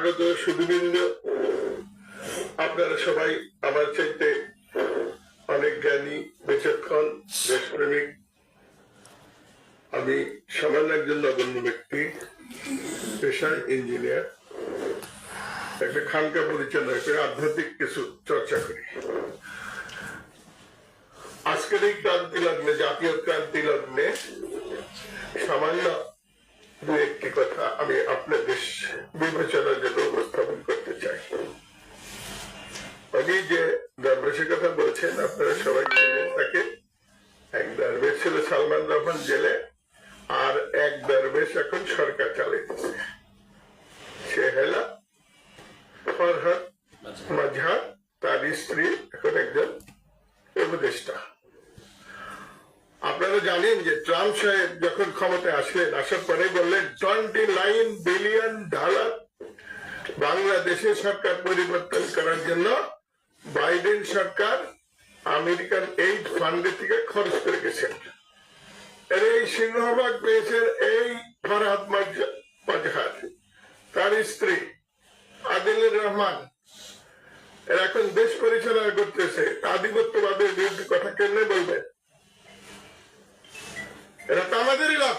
আগত সুদীবৃন্দ আপনারা সবাই আমার চাইতে অনেক জ্ঞানী বিচক্ষণ দেশপ্রেমিক। আমি সামান্য একজন নগণ্য ব্যক্তি, পেশায় ইঞ্জিনিয়ার। একটা খানকা পরিচালনা করে আধ্যাত্মিক কিছু চর্চা করি। আজকের এই ক্রান্তি লগ্নে, জাতীয় ক্রান্তি লগ্নে সামান্য দু একটি কথা আমি আপনাদের বিবেচনার জন্য উপস্থাপন করতে চাই। উনি যে দরবেশের কথা বলছেন আপনারা সবাই চিনেন তাকে। এক দরবেশ ছিল সালমান রহমান জেলে আর এক দরবেশ এখন সরকার চালাইতেছে। সে হেলা ফরহাদ মাঝহার তার স্ত্রী এখন একজন উপদেষ্টা। আপনারা জানেন যে ট্রাম্প সাহেব যখন ক্ষমতায় আসলেন, আসার পরে বললেন টোয়েন্টি নাইন বিলিয়ন ডলার বাংলাদেশের সরকার পরিবর্তন করার জন্য বাইডেন সরকার আমেরিকান এইড ফান্ডের থেকে খরচ করে গেছেন। এর এই সিংহভাগ পেয়েছেন এই ফরহাদ মাজ- মাজহার, তার স্ত্রী আদিলুর রহমান। এরা এখন দেশ পরিচালনা করতেছে। আধিপত্যবাদের বিরুদ্ধে কথা কেমনে বলবেন? এরা তো আমাদেরই লোক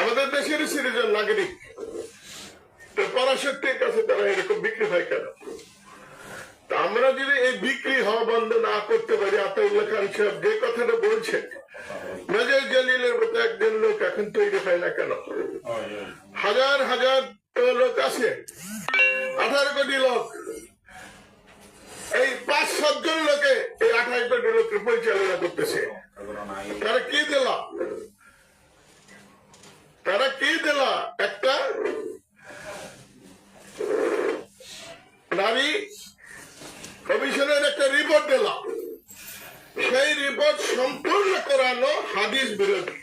আমাদের দেশেরই সিটিজেন নাগরিক। তো পরাশক্তির কাছে তারা এরকম বিক্রি হয় কেন? আমরা যদি এই বিক্রি হওয়া বন্ধ না করতে পারি খান সাহেব যে কথাটা মেজর জলিলের মতো একজন লোক এখন তৈরি হয় না কেন? হাজার হাজার লোক আছে, আঠারো কোটি লোক। এই পাঁচ সাতজন লোকে এই আঠারো কোটি লোকের পরিচালনা করতেছে। তারা দিল একটা নারী কমিশনের একটা রিপোর্ট দিল সেই রিপোর্ট সম্পূর্ণ করানো হাদিস বিরোধী।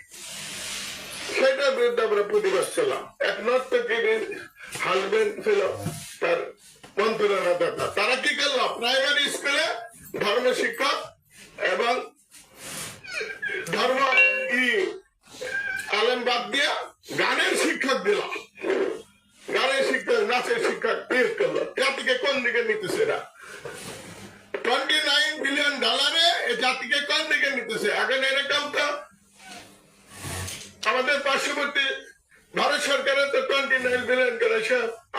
সেটার বিরুদ্ধে আমরা প্রতিবাদ করলাম এক নর্থ হাজবেন্ড ছিল, তার মন্ত্রণাদাতা তারা কি করল? প্রাইমারি স্কুলে ধর্ম শিক্ষক এবং ধর্ম, ই আলেম বাদ দিয়া গানের শিক্ষক দিল গানের শিক্ষক, নাচের শিক্ষক নিয়োগ করল। জাতিকে কোন দিকে নিতেছে এরা? টোয়েন্টি নাইন বিলিয়ন ডলারে এ জাতিকে কোন দিকে নিতেছে? এখন এরকম তো আমাদের পার্শ্ববর্তী ভারত সরকারের তো টোয়েন্টি নাইন বিলিয়ন করে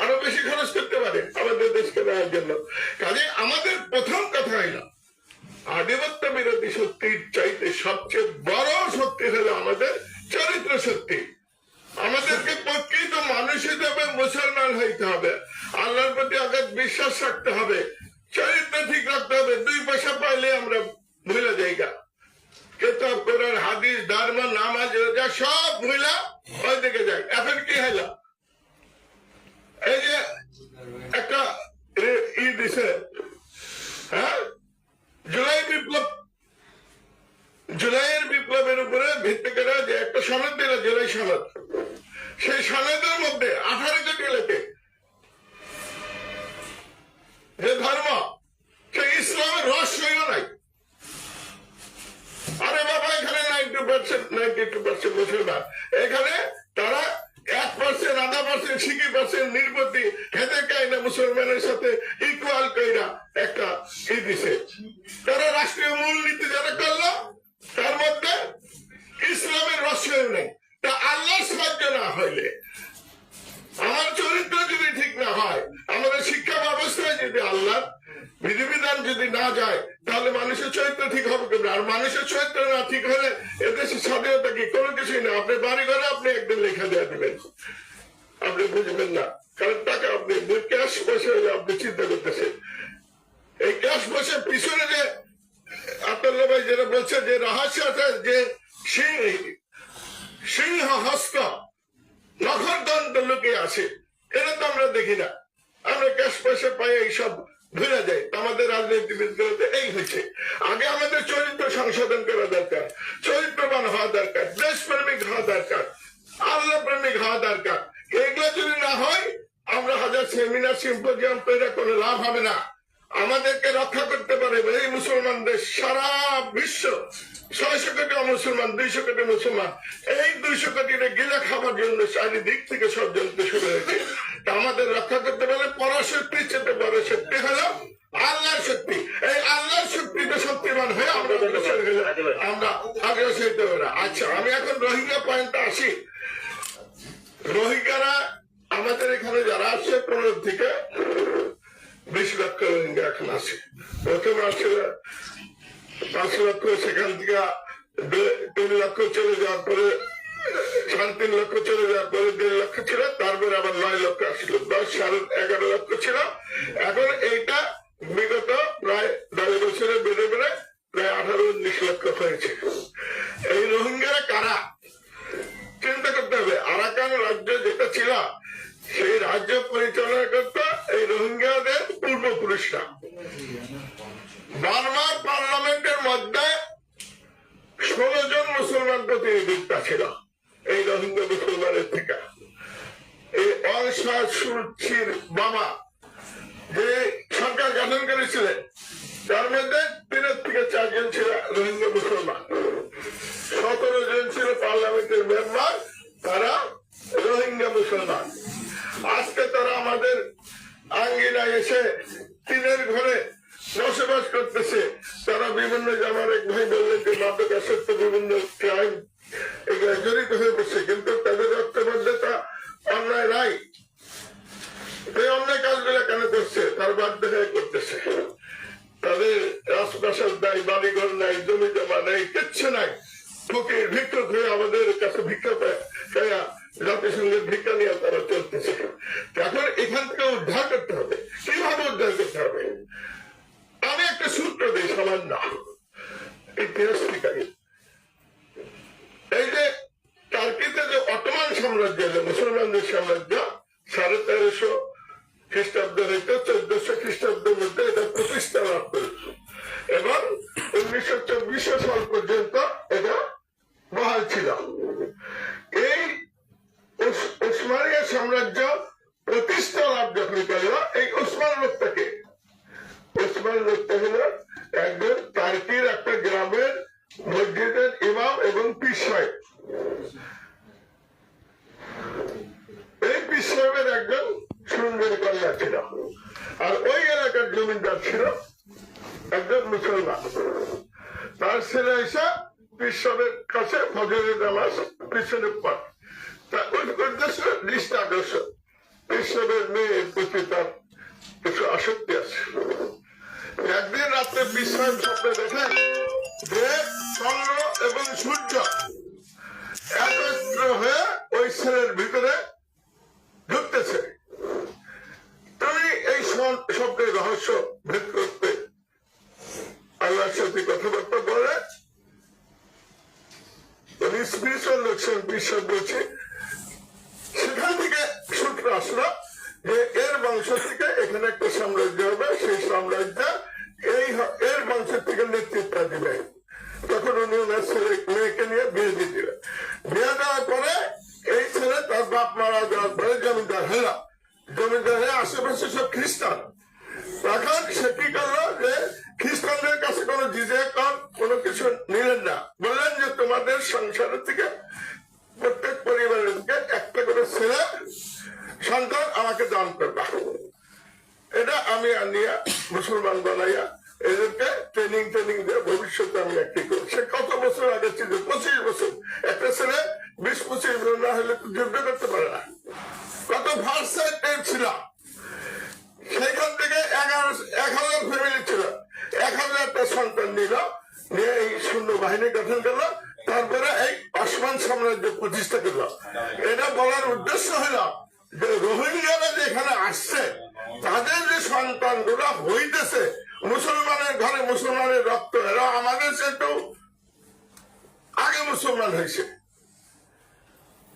আরও বেশি খরচ করতে পারে আমাদের দেশকে দেওয়ার জন্য। কাজে আমাদের প্রথম কথা হইল আধিপত্য বিরোধী শক্তির চাইতে সবচেয়ে বড় শক্তি হলো আমাদের চরিত্র শক্তি। আমাদেরকে প্রকৃত মানুষ হিসেবে মুসলমান হইতে হবে। আল্লাহর প্রতি আঘাত বিশ্বাস রাখতে হবে। চরিত্র ঠিক রাখতে হবে। দুই পয়সা পাইলে আমরা ভুলে যাইগা কেতাব কোরআন হাদিস ধর্ম নামাজ রোজা সব ভুলা ওই দিকে যায় এখন কি হইল এই যে একটা রে- ই দিছে হ্যাঁ জুলাই বিপ্লব জুলাইয়ের বিপ্লবের উপরে ভিত্তি করে যে একটা সনদ দিল জুলাই সনদ সেই সনদের মধ্যে আঠারো কোটি লেখে যে ধর্ম সে ইসলামের রহস্যই নাই। আরে বাবা, এখানে ninety percent ninety two percent মুসলমান। এখানে তারা এক পার্সেন্ট আধা পার্সেন্ট সিকি পার্সেন্ট নির্বতী খেতে কায়না মুসলমানের সাথে ইকুয়াল কইরা একটা ই দিছে। তারা রাষ্ট্রীয় স্বাধীনতা কি কোনো কিছুই না। আপনি বাড়ি ঘরে আপনি একদিন লেখা দেওয়া দিবেন। আপনি বুঝবেন না। কারণ টাকা আপনি ক্যাশ বসে হলে আপনি চিন্তা করতেছেন। এই ক্যাশ বসে পিছনে যে আব্দুল্লাহ ভাই যেটা বলছে যে রহস্য আছে, যে সিংহ হস্ত নখরদণ্ড লুকিয়ে আছে। এটা তো আমরা দেখি না। আমরা ক্যাশ পয়সা পাই এইসব ভুলে যাই আমাদের রাজনীতিবিদগুলোতে এই হচ্ছে আগে আমাদের চরিত্র সংশোধন করা দরকার, চরিত্রবান হওয়া দরকার, দেশপ্রেমিক হওয়া দরকার আল্লাহ প্রেমিক হওয়া দরকার। এগুলো যদি না হয়, আমরা হাজার সেমিনার সিম্পোজিয়াম তৈরি কোনো লাভ হবে না। আমাদেরকে রক্ষা করতে পারে এই মুসলমানদের সারা বিশ্ব ছয়শো কোটি মুসলমান দুইশো কোটি মুসলমান এই দুইশো কোটি গিলে খাবার জন্য চারিদিক থেকে ষড়যন্ত্র শুরু হয়েছে। আমাদের রক্ষা করতে পারে পরাশক্তি চেতে বড় শক্তি হলো আল্লাহ শক্তি। এই আল্লাহ শক্তিতে শক্তিমান হয়ে আমরা আমরা আগ্রসী হতে পারি। আচ্ছা আমি এখন রোহিঙ্গা পয়েন্টটা আসি। পাঁচ লক্ষ মুসলমান প্রতিনিধিত্ব ছিল। এই রোহিঙ্গা মুসলমানের থেকে। এই অসাসুচির বাবা যে সরকার গঠন করেছিলেন তার মধ্যে তিনের থেকে চারজন ছিল রোহিঙ্গা মুসলমান সতেরো জন ছিল পার্লামেন্টের মেম্বার, তারা রোহিঙ্গা মুসলমান আজকে তারা আমাদের আঙ্গিনায় এসে তিনের ঘরে বসবাস করতেছে। তারা বিভিন্ন আমার এক ভাই বললেন যে মাদকাসক্ত বিভিন্ন ক্রাইম এগুলো জড়িত হয়ে পড়ছে। কিন্তু তাদের রক্তবদ্ধতা অন্যায় নাই। অন্যায় কাজগুলো কেন করছে? তার বাধ্য হয়ে করতেছে। তাদের রাজপ্রাসাদ নাই, বাড়িঘর নাই জমি জমা নাই, কিচ্ছু নাই। ফকির ভিক্ষুক হয়ে আমাদের কাছে ভিক্ষা পায় জাতিসংঘের ভিক্ষা নিয়ে তারা চলতেছে। এখন এখান থেকে উদ্ধার করতে হবে। কীভাবে উদ্ধার করতে হবে? আমি একটা সূত্র সামান্য ইতিহাস এই যে টার্কিতে যে অটোমান সাম্রাজ্য এলো মুসলমানদের সাম্রাজ্য, সাড়ে তেরোশো খ্রিস্টাব্দ চোদ্দশো খ্রিস্টাব্দের মধ্যে এটা প্রতিষ্ঠা লাভ করেছে। এবং উনিশশো চব্বিশশো সাল পর্যন্ত এটা বহাল ছিল। এই উস- উসমানিয়া সাম্রাজ্য প্রতিষ্ঠা লাভ যখন করল, এই উসমান লোকটাকে উসমান লোকটা হলো একজন টার্কির একটা গ্রামের মসজিদের ইমাম এবং পীর এই পীর একজন সুন্দর কন্যা ছিল। আর ওই এলাকার জমিদার ছিল একজন মুসলমান। তার ছেলে এসে বিশ্বের কাছে ফজরের নামাজ পিছনে পড়। উদ- উদ্দেশ্য দৃষ্টি আদর্শ বিশ্বের মেয়ের প্রতি তার কিছু আসক্তি আছে। একদিন রাত্রে বিশ্রাম স্বপ্নে দেখেন যে চন্দ্র এবং সূর্য একত্র হয়ে ওই ছেলের ভিতরে ঢুকতেছে। তুমি এই সব- শব্দের রহস্য ভেদ করতে আল্লাহর সাথে কথাবার্তা বলে। স্পিরিচুয়াল লোকসান বিশ্বাস বলছে থেকে নেতৃত্ব দিবে। তখন উনি ওনার ছেলে মেয়েকে নিয়ে বিয়ে দিয়ে দিলেন বিয়ে দেওয়ার পরে এই ছেলে তার বাপ মারা যাওয়ার পরে জমিদার হলো জমিদার হয়ে আশেপাশে সব খ্রিস্টান। তখন সে কি করল যে খ্রিস্টানদের কাছে কোনো জিজে কর, কোনো কিছু নিলেন না। বললেন যে তোমাদের সংসারের থেকে প্রত্যেক পরিবারের থেকে একটা করে ছেলে সন্তান আমাকে দান করবা। এটা আমি আনিয়া মুসলমান বানাইয়া এদেরকে ট্রেনিং ট্রেনিং দিয়ে ভবিষ্যতে আমি একটি করি সে কত বছর আগে ছিল? পঁচিশ বছর। একটা ছেলে বিশ, পঁচিশ বছর না হলে তো যুদ্ধ করতে পারে না। কত ভার্সাইট ছিল? সেখান থেকে এগারো, এক হাজার ফ্যামিলি ছিল। এক হাজারটা সন্তান নিল, নিয়ে এই সৈন্য বাহিনী গঠন করল তারপরে এই আসমান সাম্রাজ্য প্রতিষ্ঠা করল এটা বলার উদ্দেশ্য হলো যে রোহিঙ্গারা যে এখানে আসছে তাদের যে সন্তানগুলো হইতেছে মুসলমানের ঘরে মুসলমানের রক্ত এরা আমাদের সেটাও আগে মুসলমান হয়েছে।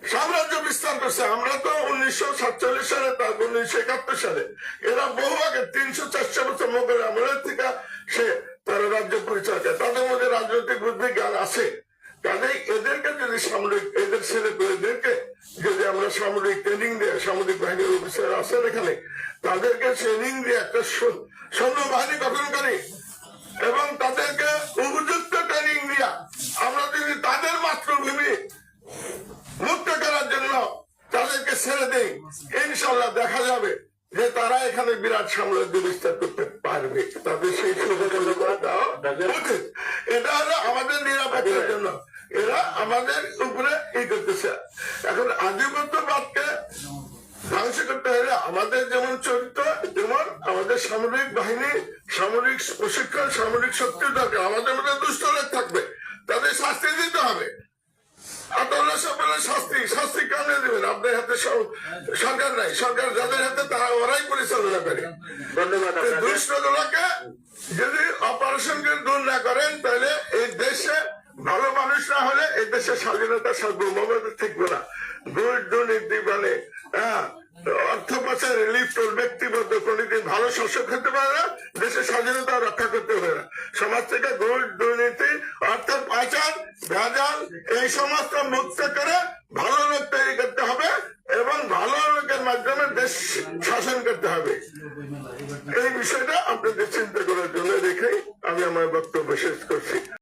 সাম্রাজ্য বিস্তার করছে। আমরা তো উনিশশো সাতচল্লিশ সালে তারপর উনিশশো একাত্তর সালে এরা বহু আগে তিনশো চারশো বছর মোগল আমলের থেকে সে তারা রাজ্য পরিচয় দেয় তাদের মধ্যে রাজনৈতিক বুদ্ধি জ্ঞান আছে। কাজেই এদেরকে যদি সামরিক এদের ছেলে পেলেদেরকে যদি আমরা সামরিক ট্রেনিং দিয়ে সামরিক বাহিনীর অফিসার আছেন এখানে, তাদেরকে ট্রেনিং দিয়ে একটা সৈন্য বাহিনী গঠন করি এবং তাদেরকে উপযুক্ত ট্রেনিং দিয়া আমরা যদি তাদের মাতৃভূমি মুক্ত করার জন্য তাদেরকে ছেড়ে দেই ইনশাল্লাহ দেখা যাবে যে তারা এখানে বিরাট সাম্রাজ্য বিস্তার করতে পারবে। তাদের সেই উচিত। এটা হলো আমাদের নিরাপত্তার জন্য। এরা আমাদের উপরে ই করতেছে। এখন আধিপত্যবাদকে ধ্বংস করতে হলে আমাদের যেমন চরিত্র যেমন আমাদের সামরিক বাহিনী সামরিক প্রশিক্ষণ সামরিক শক্তি দরকার। আমাদের মধ্যে দুষ্ট থাকবে তাদের শাস্তি দিতে হবে আদালত সরকারের শাস্তি দেবেন। আপনার হাতে সরকার নাই। সরকার যাদের হাতে তারা ওরাই পরিচালনা করে। যদি অপারেশনকে দূর না করেন তাহলে এই দেশে ভালো মানুষ না হলে এই দেশের স্বাধীনতা সার্বভৌমতা থাকবে না। দুর্নীতি মানে হ্যাঁ, অর্থ পাচার লিপ্ত ব্যক্তিগত কোনদিন ভালো শাসক হতে পারে না দেশের স্বাধীনতা রক্ষা করতে পারে না। সমাজ থেকে দুর্নীতি অর্থ পাচার ভেজাল এই সমস্ত মুক্ত করে ভালো লোক তৈরি করতে হবে এবং ভালো লোকের মাধ্যমে দেশ শাসন করতে হবে। এই বিষয়টা আপনাদের চিন্তা করার জন্য রেখে আমি আমার বক্তব্য শেষ করছি।